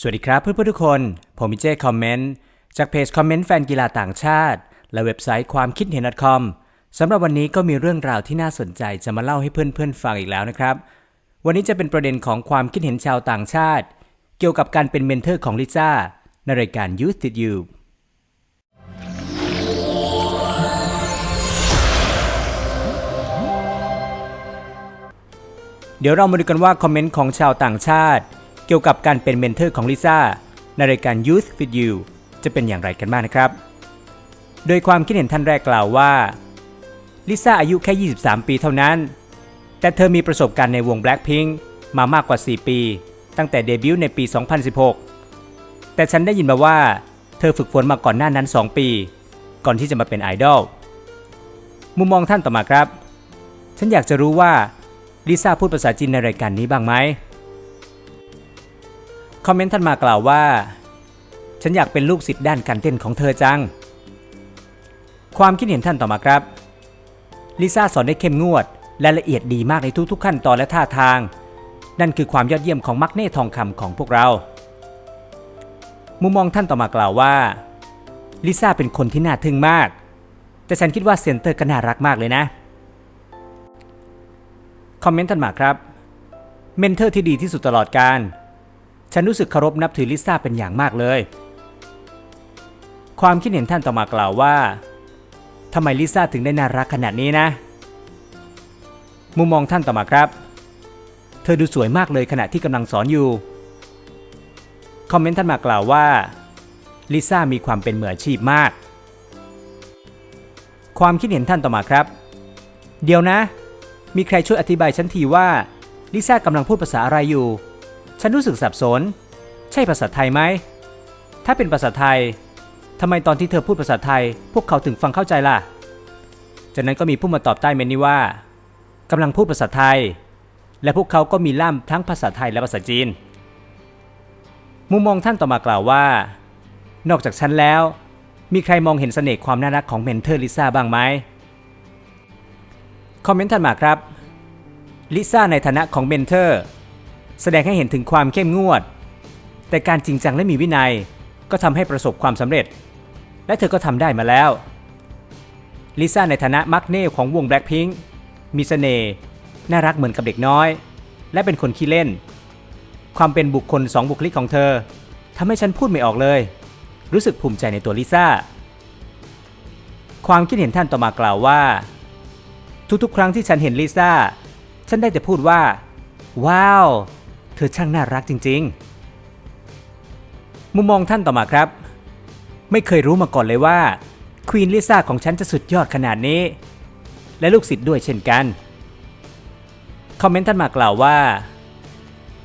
สวัสดีครับเพื่อนๆทุกคน ผมมิเจคอมเมนต์จากเพจคอมเมนต์แฟนกีฬาต่างชาติ และเว็บไซต์ความคิดเห็น .com สำหรับวันนี้ก็มีเรื่องราวที่น่าสนใจจะมาเล่าให้เพื่อนๆฟังอีกแล้วนะครับ วันนี้จะเป็นประเด็นของความคิดเห็นชาวต่างชาติ เกี่ยวกับการเป็นเมนเทอร์ของลิซ่าในรายการ Youth Did You เดี๋ยวเรามาดูกันว่าคอมเมนต์ของชาวต่างชาติ เกี่ยวกับการเป็นเมนเทอร์ของลิซ่าในรายการ Youth with You จะเป็นอย่างไรกันบ้างนะครับ โดยความคิดเห็นท่านแรกกล่าวว่าลิซ่าอายุแค่ 23 ปีเท่านั้น แต่เธอมีประสบการณ์ในวง Blackpink มามากกว่า 4 ปี ตั้งแต่เดบิวต์ในปี 2016 แต่ฉันได้ยินมาว่า เธอฝึกฝนมาก่อนหน้านั้น 2 ปี ก่อนที่จะมาเป็นไอดอล มุมมองท่านต่อมาครับ ฉันอยากจะรู้ว่าลิซ่าพูดภาษาจีนในรายการนี้บ้างไหม คอมเมนต์ท่านมากล่าวว่า ฉันอยากเป็นลูกศิษย์ด้านการเต้นของเธอจัง ความคิดเห็นท่านต่อมาครับ ลิซ่าสอนได้เข้มงวด และละเอียดดีมากในทุกๆขั้นตอนและท่าทาง นั่นคือความยอดเยี่ยมของมักเน่ทองคำของพวกเรา มุมมองท่านต่อมากล่าวว่า ลิซ่าเป็นคนที่น่าทึ่งมาก แต่ฉันคิดว่าเซนเตอร์ก็น่ารักมากเลยนะ คอมเมนต์ท่านมาครับ เมนเทอร์ที่ดีที่สุดตลอดการ ฉันรู้สึกเคารพนับถือลิซ่าเป็นอย่างมากเลย ความคิดเห็นท่านต่อมากล่าวว่าทำไมลิซ่าถึงได้น่ารักขนาดนี้นะ มุมมองท่านต่อมาครับ เธอดูสวยมากเลยขณะที่กำลังสอนอยู่ คอมเมนต์ท่านมากล่าวว่าลิซ่ามีความเป็นมืออาชีพมาก ความคิดเห็นท่านต่อมาครับ เดี๋ยวนะ มีใครช่วยอธิบายฉันทีว่าลิซ่ากำลังพูดภาษาอะไรอยู่ ฉันรู้สึกสับสน ใช่ภาษาไทยไหม ถ้าเป็นภาษาไทยทำไมตอนที่เธอพูดภาษาไทย พวกเขาถึงฟังเข้าใจล่ะ จากนั้นก็มีผู้มาตอบใต้เมนนี้ว่ากำลังพูดภาษาไทย และพวกเขาก็มีล่ามทั้งภาษาไทยและภาษาจีน มุมมองท่านต่อมากล่าวว่า นอกจากฉันแล้ว มีใครมองเห็นเสน่ห์ความน่ารักของเมนเทอร์ลิซ่าบ้างไหมคอมเมนต์ท่านมาครับลิซ่าในฐานะของเมนเทอร์ แสดงให้เห็นถึงความเข้มงวด แต่การจริงจังและมีวินัยก็ทำให้ประสบความสำเร็จ และเธอก็ทำได้มาแล้วลิซ่าในฐานะมักเน่ของวง Blackpink มีเสน่ห์น่ารักเหมือนกับเด็กน้อย และเป็นคนขี้เล่น ความเป็นบุคคลสองบุคลิกของเธอทำให้ฉันพูดไม่ออกเลย รู้สึกภูมิใจในตัวลิซ่า ความคิดเห็นท่านต่อมากล่าวว่า ทุกๆ ครั้งที่ฉันเห็นลิซ่า ฉันได้แต่พูดว่า ว้าว เธอช่างน่ารักจริง ๆ มุมมองท่านต่อมาครับ ไม่เคยรู้มาก่อนเลยว่าควีนลิซ่าของฉันจะสุดยอดขนาดนี้ และลูกศิษย์ด้วยเช่นกัน คอมเมนต์ท่านมากล่าวว่า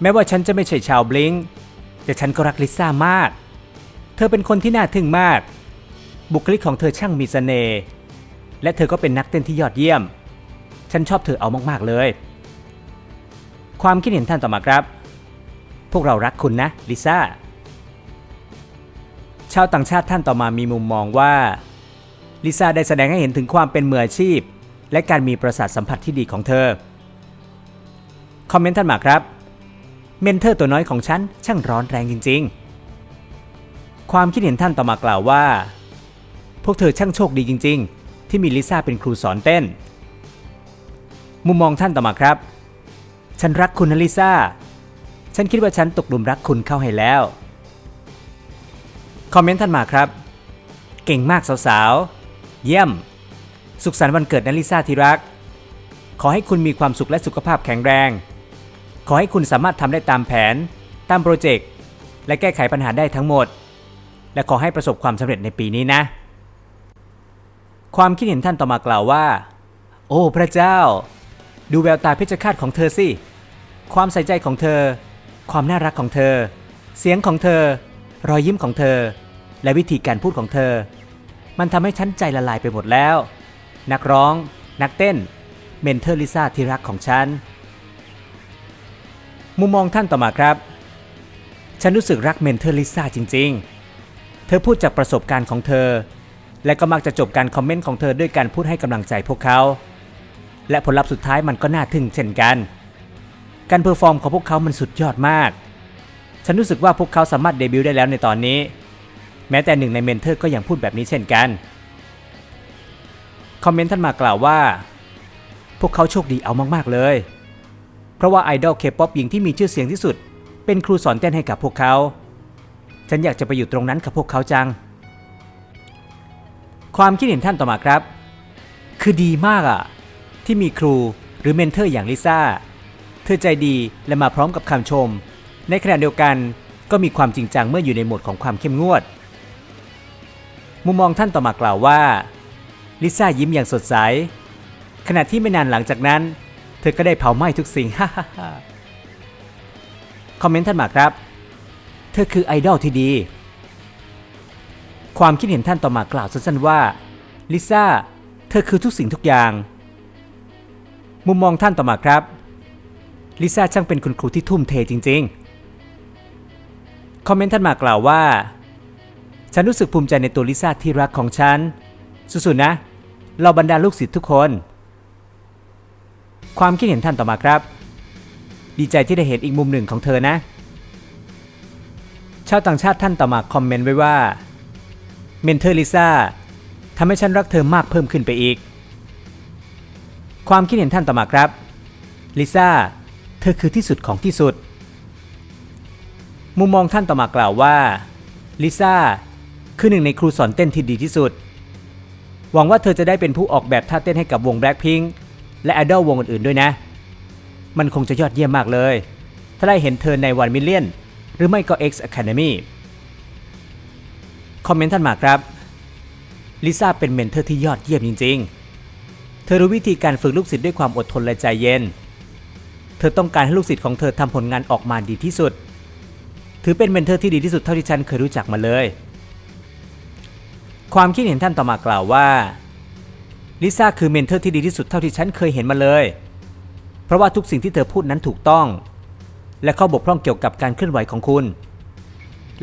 แม้ว่าฉันจะไม่ใช่ชาวบลิงแต่ฉันก็รักลิซ่ามาก เธอเป็นคนที่น่าทึ่งมาก บุคลิกของเธอช่างมีเสน่ห์ และเธอก็เป็นนักเต้นที่ยอดเยี่ยม ฉันชอบเธอเอามากๆเลย ความคิดเห็นท่านต่อมาครับ พวกเรารักคุณนะ ลิซ่า ชาวต่างชาติท่านต่อมามีมุมมองว่า ลิซ่าได้แสดงให้เห็นถึงความเป็นมืออาชีพ และการมีประสาทสัมผัสที่ดีของเธอ คอมเมนต์ท่านมาครับ เมนเทอร์ตัวน้อยของฉัน ช่างร้อนแรงจริง ๆ ความคิดเห็นท่านต่อมากล่าวว่า พวกเธอช่างโชคดีจริง ๆ ที่มีลิซ่าเป็นครูสอนเต้น มุมมองท่านต่อมาครับ ฉันรักคุณนะลิซ่า ฉันคิดว่าฉันตกหลุมรักคุณเข้าให้แล้ว คอมเมนต์ท่านมาครับ เก่งมากสาวๆ เยี่ยม สุขสันต์วันเกิดนะลิซ่าที่รัก ขอให้คุณมีความสุขและสุขภาพแข็งแรง ขอให้คุณสามารถทำได้ตามแผน ตามโปรเจกต์ และแก้ไขปัญหาได้ทั้งหมด และขอให้ประสบความสำเร็จในปีนี้นะ ความคิดเห็นท่านต่อมากล่าวว่า โอ้พระเจ้า ดูแววตาเพชฌฆาตของเธอสิ ความใส่ใจของเธอ ความน่ารักของเธอ เสียงของเธอ รอยยิ้มของเธอ และวิธีการพูดของเธอ มันทำให้ฉันใจละลายไปหมดแล้ว นักร้อง นักเต้น เมนเทอร์ลิซ่าที่รักของฉัน มุมมองท่านต่อมาครับ ฉันรู้สึกรักเมนเทอร์ลิซ่าจริง ๆ เธอพูดจากประสบการณ์ของเธอ และก็มักจะจบการคอมเมนต์ของเธอด้วยการพูดให้กำลังใจพวกเขา และผลลัพธ์สุดท้ายมันก็น่าทึ่งเช่นกัน การเพอร์ฟอร์มของพวกเขามันสุดยอดมาก ฉันรู้สึกว่าพวกเขาสามารถเดบิวต์ได้แล้วในตอนนี้ แม้แต่หนึ่งในเมนเทอร์ก็ยังพูดแบบนี้เช่นกัน คอมเมนต์ท่านมากล่าวว่า พวกเขาโชคดีเอามากๆเลย เพราะว่าไอดอลเคป๊อปหญิงที่มีชื่อเสียงที่สุด เป็นครูสอนเต้นให้กับพวกเขา ฉันอยากจะไปอยู่ตรงนั้นกับพวกเขาจัง ความคิดเห็นท่านต่อมาครับ คือดีมากอะที่มีครูหรือเมนเทอร์อย่างลิซ่า เธอใจดีและมาพร้อมกับคำชม ในขณะเดียวกันก็มีความจริงจังเมื่ออยู่ในโหมดของความเข้มงวด มุมมองท่านต่อมากล่าวว่า ลิซ่ายิ้มอย่างสดใส ขณะที่ไม่นานหลังจากนั้น เธอก็ได้เผาไหม้ทุกสิ่งคอมเมนต์ท่านมาครับ เธอคือไอดอลที่ดี ความคิดเห็นท่านต่อมากล่าวสั้นๆว่าลิซ่าเธอคือทุกสิ่งทุกอย่าง มุมมองท่านต่อมาครับ ลิซ่าช่างเป็นคุณครูที่ทุ่มเทจริง ๆ คอมเมนต์ท่านมากล่าวว่า ฉันรู้สึกภูมิใจในตัวลิซ่าที่รักของฉัน สุดๆนะ เราบรรดาลูกศิษย์ทุกคน ความคิดเห็นท่านต่อมาครับ ดีใจที่ได้เห็นอีกมุมหนึ่งของเธอนะ ชาวต่างชาติท่านต่อมาคอมเมนต์ไว้ว่า เมนเทอร์ลิซ่าทำให้ฉันรักเธอมากเพิ่มขึ้นไปอีก ความคิดเห็นท่านต่อมาครับลิซ่า ธอคือที่สุดของที่สุด มุมมองท่านต่อมากล่าวว่าลิซ่าคือหนึ่งในครูสอนเต้นที่ดีที่สุด หวังว่าเธอจะได้เป็นผู้ออกแบบท่าเต้นให้กับวง Blackpink และไอดอลวงอื่นๆด้วยนะ มันคงจะยอดเยี่ยมมากเลย ถ้าได้เห็นเธอในวันมิเลียนหรือไม่ก็ X Academy คอมเมนต์ท่านมาครับลิซ่าเป็นเมนเทอร์ที่ยอดเยี่ยมจริง ๆ เธอรู้วิธีการฝึกลูกศิษย์ด้วยความอดทนและใจเย็น เธอต้องการให้ลูกศิษย์ของเธอทำผลงานออกมาดีที่สุด ถือเป็นเมนเทอร์ที่ดีที่สุดเท่าที่ฉันเคยรู้จักมาเลย ความคิดเห็นท่านต่อมากล่าวว่าลิซ่าคือเมนเทอร์ที่ดีที่สุดเท่าที่ฉันเคยเห็นมาเลย เพราะว่าทุกสิ่งที่เธอพูดนั้นถูกต้อง และข้อบกพร่องเกี่ยวกับการเคลื่อนไหวของคุณ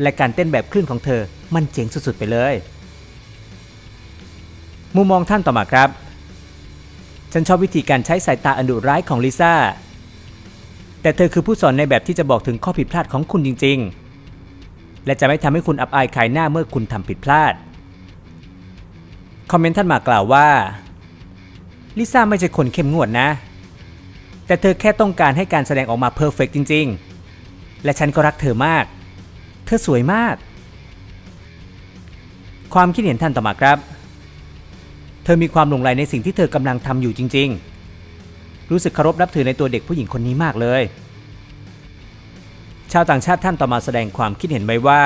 และการเต้นแบบคลื่นของเธอมันเจ๋งสุดๆไปเลย มุมมองท่านต่อมาครับ ฉันชอบวิธีการใช้สายตาอันดุร้ายของลิซ่า แต่เธอคือผู้สอนในแบบที่จะบอกถึงข้อผิดพลาดของคุณจริง ๆ และจะไม่ทำให้คุณอับอายขายหน้าเมื่อคุณทำผิดพลาด คอมเมนต์ท่านมากล่าวว่า ลิซ่าไม่ใช่คนเข้มงวดนะ แต่เธอแค่ต้องการให้การแสดงออกมาเพอร์เฟกจริง ๆ และฉันก็รักเธอมาก เธอสวยมาก ความคิดเห็นท่านต่อมาครับ เธอมีความหลงใหลในสิ่งที่เธอกำลังทำอยู่จริง ๆ รู้สึกเคารพนับถือในตัวเด็กผู้หญิงคนนี้มากเลย ชาวต่างชาติท่านต่อมาแสดงความคิดเห็นไว้ว่า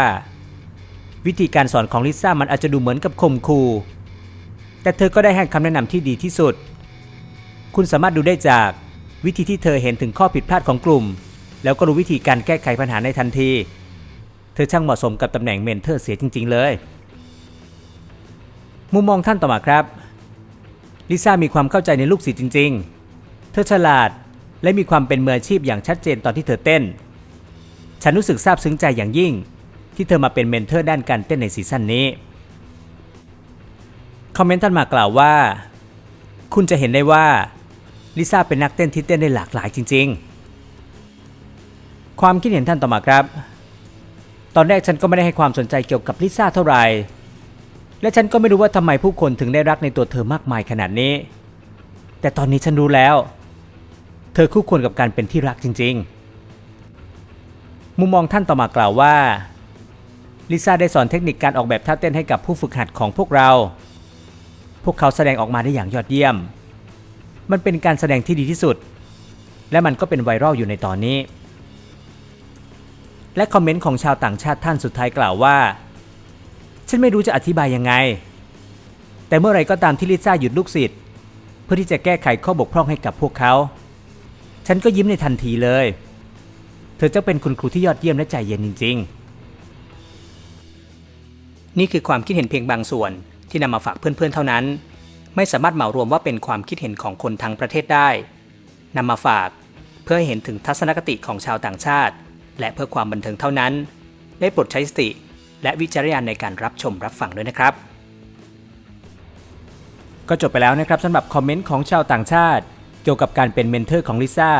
วิธีการสอนของลิซ่ามันอาจจะดูเหมือนกับคมคูแต่เธอก็ได้ให้คำแนะนำที่ดีที่สุด คุณสามารถดูได้จากวิธีที่เธอเห็นถึงข้อผิดพลาดของกลุ่ม แล้วก็รู้วิธีการแก้ไขปัญหาในทันที เธอช่างเหมาะสมกับตำแหน่งเมนเทอร์เสียจริง ๆ เลย มุมมองท่านต่อมาครับ ลิซ่ามีความเข้าใจในลูกศิษย์จริง ๆ เธอฉลาดและมีความเป็นมืออาชีพอย่างชัดเจนตอนที่เธอเต้น ฉันรู้สึกซาบซึ้งใจอย่างยิ่ง ที่เธอมาเป็นเมนเทอร์ด้านการเต้นในซีซั่นนี้ คอมเมนต์ท่านมากล่าวว่า คุณจะเห็นได้ว่าลิซ่าเป็นนักเต้นที่เต้นได้หลากหลายจริง ๆ ความคิดเห็นท่านต่อมาครับ ตอนแรกฉันก็ไม่ได้ให้ความสนใจเกี่ยวกับลิซ่าเท่าไหร่ และฉันก็ไม่รู้ว่าทำไมผู้คนถึงได้รักในตัวเธอมากมายขนาดนี้ แต่ตอนนี้ฉันรู้แล้ว ธอคู่ควรกับการเป็นที่รักจริง ๆ มุมมองท่านต่อมากล่าวว่าลิซ่าได้สอนเทคนิคการออกแบบท่าเต้นให้กับผู้ฝึกหัดของพวกเรา พวกเขาแสดงออกมาได้อย่างยอดเยี่ยม มันเป็นการแสดงที่ดีที่สุด และมันก็เป็นไวรัลอยู่ในตอนนี้ และคอมเมนต์ของชาวต่างชาติท่านสุดท้ายกล่าวว่า ฉันไม่รู้จะอธิบายยังไง แต่เมื่อไรก็ตามที่ลิซ่าหยุดลูกศิษย์เพื่อที่จะแก้ไขข้อบกพร่องให้กับพวกเขา ฉันก็ยิ้มในทันทีเลย เธอจะเป็นคุณครูที่ยอดเยี่ยมและใจเย็นจริง ๆ นี่คือความคิดเห็นเพียงบางส่วนที่นำมาฝากเพื่อนๆเท่านั้น ไม่สามารถเหมารวมว่าเป็นความคิดเห็นของคนทั้งประเทศได้นำมาฝากเพื่อให้เห็นถึงทัศนคติของชาวต่างชาติ และเพื่อความบันเทิงเท่านั้น ได้โปรดใช้สติ และวิจารณญาณในการรับชมรับฟังด้วยนะครับ ก็จบไปแล้วนะครับสำหรับคอมเมนต์ของชาวต่างชาติ เกี่ยวกับการเป็นเมนเทอร์ของลิซ่า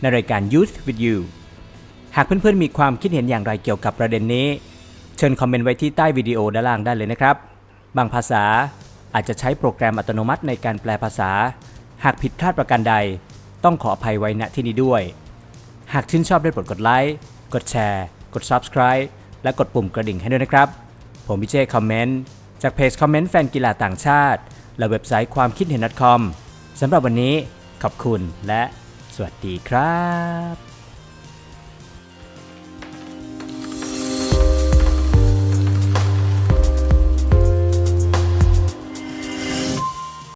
ในรายการ Youth with You หากเพื่อนๆมีความคิดเห็นอย่างไรเกี่ยวกับประเด็นนี้ เชิญคอมเมนต์ไว้ที่ใต้วิดีโอด้านล่างได้เลยนะครับ บางภาษาอาจจะใช้โปรแกรมอัตโนมัติในการแปลภาษา หากผิดพลาดประการใด ต้องขออภัยไว้ณที่นี้ด้วย หากชื่นชอบได้โปรดกดไลค์ กดแชร์ กด Subscribe และกดปุ่มกระดิ่งให้ด้วยนะครับ ผมพิเจคอมเมนต์จากเพจคอมเมนต์แฟนกีฬาต่างชาติ และเว็บไซต์ความคิดเห็น .com สำหรับวันนี้ ขอบคุณและสวัสดีครับ